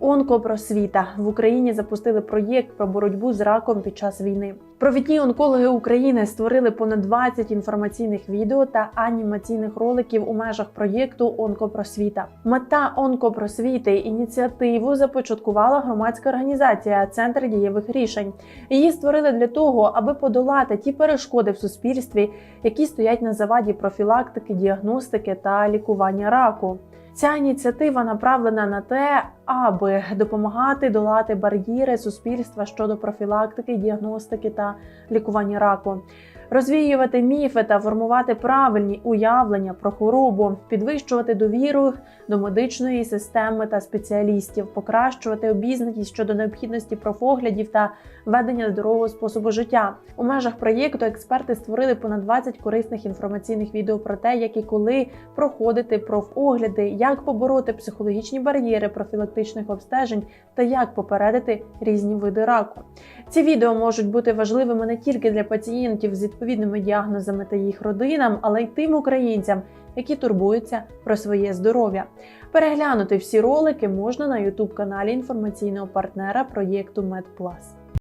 Онкопросвіта в Україні запустили проєкт про боротьбу з раком під час війни. Провідні онкологи України створили понад 20 інформаційних відео та анімаційних роликів у межах проєкту Онкопросвіта. Мета онкопросвіти ініціативу започаткувала громадська організація Центр дієвих рішень. Її створили для того, аби подолати ті перешкоди в суспільстві, які стоять на заваді профілактики, діагностики та лікування раку. Ця ініціатива направлена на те, аби допомагати долати бар'єри суспільства щодо профілактики, діагностики та лікування раку, розвіювати міфи та формувати правильні уявлення про хворобу, підвищувати довіру до медичної системи та спеціалістів, покращувати обізнаність щодо необхідності профоглядів та ведення здорового способу життя. У межах проєкту експерти створили понад 20 корисних інформаційних відео про те, як і коли проходити профогляди, як побороти психологічні бар'єри профілактичних обстежень та як попередити різні види раку. Ці відео можуть бути важливими не тільки для пацієнтів з відповідними діагнозами та їх родинам, але й тим українцям, які турбуються про своє здоров'я. Переглянути всі ролики можна на youtube каналі інформаційного партнера проєкту MedPlus.